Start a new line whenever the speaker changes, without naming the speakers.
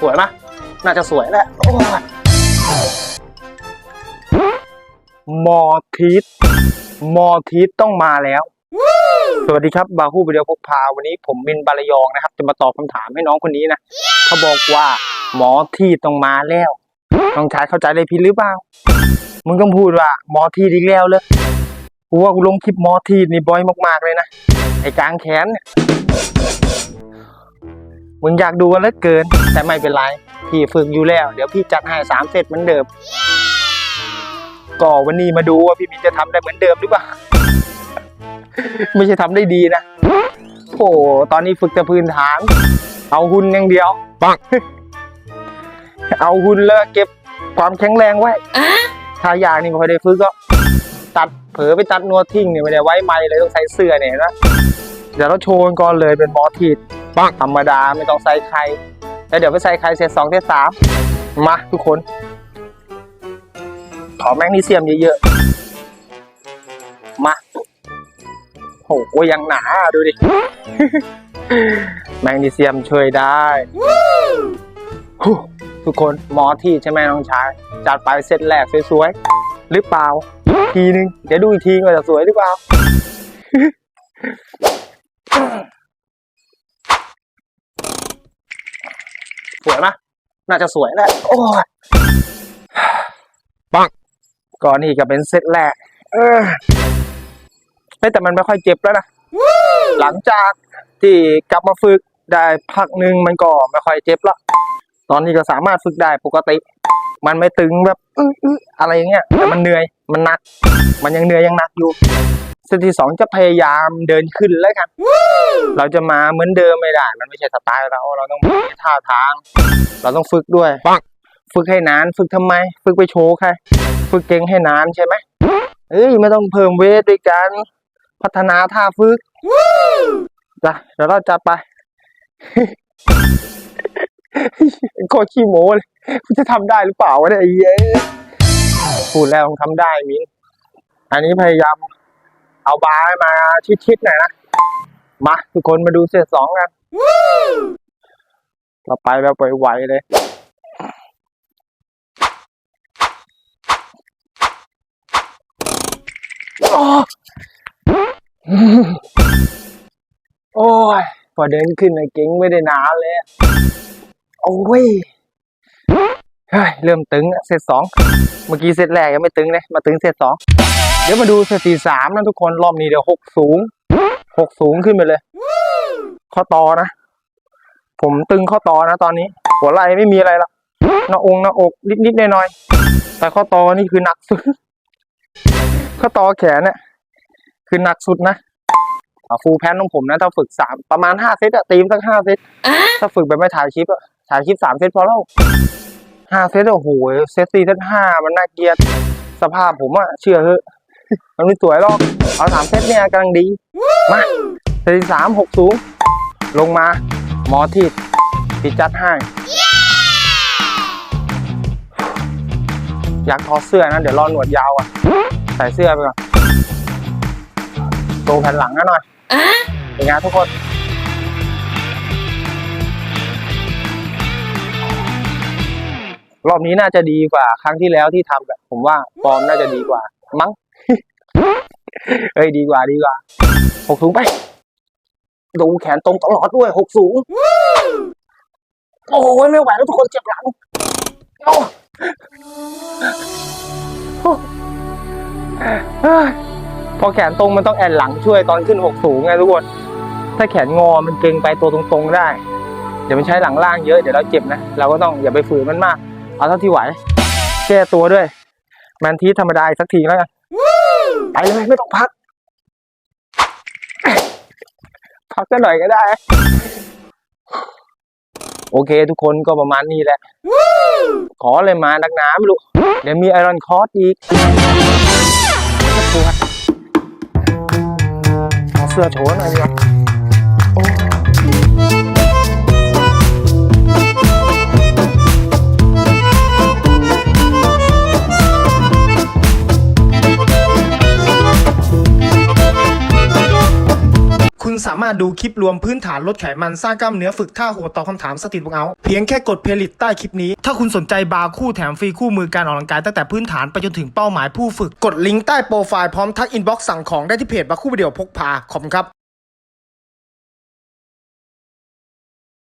สวยไหมน่าจะสวยแหละโอ้ยมอทีสมอทีสต้องมาแล้ว สวัสดีครับ บาฮูวิดีโอพกพา วันนี้ผมมินบารยองนะครับ จะมาตอบคำถามให้น้องคนนี้นะ เขาบอกว่า หมอที่ต้องมาแล้ว น้องชายเข้าใจเลยผิดหรือเปล่า มึงต้องพูดว่า หมอที่อีกแล้วเลยกูว่ากูลงคลิปหมอที่นี่บ่อยมากๆเลยนะ ไอ้กลางแขนเนี่ย มึงอยากดูกันเหลือเกิน แต่ไม่เป็นไร พี่ฝึกอยู่แล้ว เดี๋ยวพี่จัดให้สามเซตเหมือนเดิม ก็วันนี้มาดูว่าพี่มินจะทำได้เหมือนเดิมหรือเปล่า ไม่ใช่ทำได้ดีนะโอ้ตอนนี้ฝึกแต่พื้นฐาน เอาหุ่นอย่างเดียว ปัง เอาหุ่นแล้วเก็บความแข็งแรงไว้ถ้าอยากนี่ไม่ค่อยได้ฝึกก็ ตัดเผลอไปตัดนัวทิ้งเนี่ยไม่ได้ไว้ไม้เลยต้องใส่เสื้อเนี่ยนะ เดี๋ยวเราโชว์กันก่อนเลยเป็นหมอทีด ปังธรรมดาไม่ต้องใส่ไข่แล้วเดี๋ยวไปใส่ไข่เซตสองเซตสามมาทุกคน ขอแมกนีเซียมเยอะๆ มาโหยังหนาดูดิ แมกนีเซียมช่วยได้ทุกคนหมอที่ใช่ไหมน้องชาย จัดไปเซตแรกสวยๆ หรือเปล่า ทีนึง เดี๋ยวดูอีกทีว่าจะสวยหรือเปล่า สวยไหม น่าจะสวยแหละโอ้ยปังก่อนนี่ก็เป็นเซตแรก เออเฮ้ยแต่มันไม่ค่อยเจ็บแล้วนะ หลังจากที่กลับมาฝึกได้พักหนึ่งมันก็ไม่ค่อยเจ็บละ ตอนนี้ก็สามารถฝึกได้ปกติ มันไม่ตึงแบบอื้ออื้ออะไรอย่างเงี้ยแต่มันเหนื่อยมันหนัก มันยังเหนื่อยยังหนักอยู่ เซตที่สองจะพยายามเดินขึ้นแล้วกัน เราจะมาเหมือนเดิมไม่ได้ มันไม่ใช่สไตล์เรา เราต้องมีท่าทาง เราต้องฝึกด้วย ฝึกให้นาน ฝึกทำไม ฝึกไปโชว์ใคร ฝึกเก่งให้นานใช่ไหมเอ้ยไม่ต้องเพิ่มเวทด้วยกัน พัฒนาท่าฝึกจ้ะเดี๋ยวเราจัดไปโคตรขี้โม้เลยกูจะทำได้หรือเปล่าวะเนี่ยไอ้เหี้ยพูดแล้วมึงทำได้มินอันนี้พยายาม เอาบาร์ให้มาชิดๆหน่อยนะ มา ทุกคนมาดูเซตสองกัน เราไปแบบไวๆเลย โอ้โอ้ยพอเดินขึ้นนะเก่งไม่ได้นานเลยอะโอ้ยเฮ้ยเริ่มตึงอะเซตสอง เมื่อกี้เซตแรกยังไม่ตึงเลย มาตึงเซตสอง เดี๋ยวมาดูเซตที่สามนะทุกคนรอบนี้เดี๋ยวหกสูงหกสูงขึ้นไปเลย ข้อต่อนะ ผมตึงข้อต่อนะตอนนี้ หัวไหล่ไม่มีอะไรละหน้าองค์หน้าอกนิดๆหน่อยๆแต่ข้อต่อนี่คือหนักสุด ข้อต่อแขนเนี่ยคือหนักสุดนะฟูลแพนของผมนะถ้าฝึกสามประมาณห้าเซตอะตีมสักห้าเซตถ้าฝึกแบบไม่ถ่ายคลิปอะถ่ายคลิปสามเซตพอแล้วห้าเซตอะโอ้โหเซตสี่เซตห้ามันน่าเกลียดสภาพผมอะเชื่อเถอะ มันไม่สวยหรอก เอาสามเซตเนี่ยกำลังดี มาเซตที่สามหกสูง ลงมา หมอที่ติดจัดให้ อยากถอดเสื้อนะ เดี๋ยวรอหนวดยาวอะ ใส่เสื้อไปก่อนโตแผ่นหลังนะหน่อยเป็นไงทุกคนรอบนี้น่าจะดีกว่าครั้งที่แล้วที่ทำแบบ ผมว่าฟอร์มน่าจะดีกว่า มั้ง เอ้ยดีกว่าดีกว่าหกสูงไป ดูแขนตรงตลอดด้วยหกสูงโอ้ยไม่ไหวแล้วทุกคนเจ็บหลังโอ้พอแขนตรงมันต้องแอนหลังช่วยตอนขึ้นหกสูงไงทุกคน ถ้าแขนงอมันเกรงไปตัวตรงๆได้ เดี๋ยวมันใช้หลังล่างเยอะเดี๋ยวเราเจ็บนะ เราก็ต้องอย่าไปฝืนมันมาก เอาเท่าที่ไหว แก้ตัวด้วยแมนทีธรรมดาอีกสักทีแล้วกัน ไปเลยไม่ต้องพัก พักกันหน่อยก็ได้ โอเค ทุกคนก็ประมาณนี้แหละ ขอเลยมานักหนาไม่รู้เดี๋ยวมีไอรอนคอร์สอีกปวดเอาเสื้อโชว์หน่อยดีกว่า
คุณสามารถดูคลิปรวมพื้นฐานลดไขมันสร้างกล้ามเนื้อฝึกท่าโหดตอบคำถามสติดวงเอาเพียงแค่กดเพลย์ลิสต์ใต้คลิปนี้ ถ้าคุณสนใจบาร์คู่แถมฟรีคู่มือการออกกำลังกายตั้งแต่พื้นฐานไปจนถึงเป้าหมายผู้ฝึกกดลิงก์ใต้โปรไฟล์พร้อมทักอินบ็อกซ์สั่งของได้ที่เพจบาร์คู่วิดีโอพกพาขอบคุณครับ